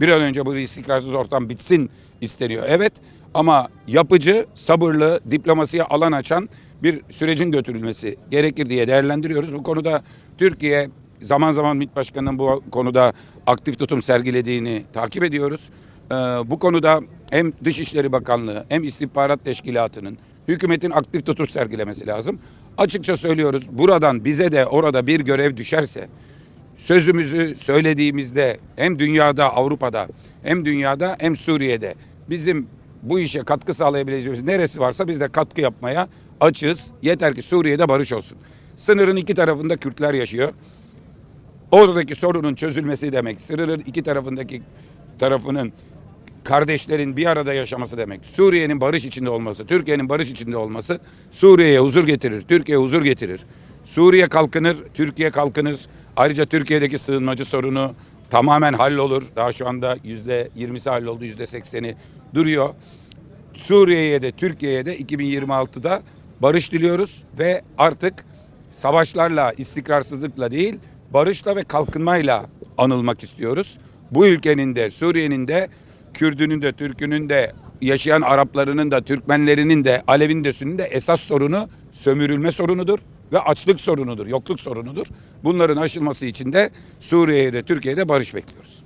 Bir an önce bu istikrarsız ortam bitsin isteniyor. Evet ama yapıcı, sabırlı, diplomasiye alan açan bir sürecin götürülmesi gerekir diye değerlendiriyoruz. Bu konuda Türkiye zaman zaman MİT Başkanı'nın bu konuda aktif tutum sergilediğini takip ediyoruz. Ee, bu konuda hem Dışişleri Bakanlığı hem İstihbarat Teşkilatı'nın hükümetin aktif tutum sergilemesi lazım. Açıkça söylüyoruz buradan bize de orada bir görev düşerse sözümüzü söylediğimizde hem dünyada Avrupa'da hem dünyada hem Suriye'de bizim bu işe katkı sağlayabileceğimiz neresi varsa biz de katkı yapmaya açığız. Yeter ki Suriye'de barış olsun. Sınırın iki tarafında Kürtler yaşıyor. Oradaki sorunun çözülmesi demek. Sınırın iki tarafındaki tarafının kardeşlerin bir arada yaşaması demek. Suriye'nin barış içinde olması, Türkiye'nin barış içinde olması Suriye'ye huzur getirir, Türkiye'ye huzur getirir. Suriye kalkınır, Türkiye kalkınır. Ayrıca Türkiye'deki sığınmacı sorunu tamamen hallolur. Daha şu anda yüzde yirmisi halloldu, yüzde sekseni duruyor. Suriye'ye de Türkiye'ye de 2026'da barış diliyoruz ve artık savaşlarla, istikrarsızlıkla değil, barışla ve kalkınmayla anılmak istiyoruz. Bu ülkenin de, Suriye'nin de, Kürdünün de, Türkünün de, yaşayan Araplarının da, Türkmenlerinin de, Alevin de, Sünnin de esas sorunu sömürülme sorunudur ve açlık sorunudur, yokluk sorunudur. Bunların aşılması için de Suriye'ye de Türkiye'de barış bekliyoruz.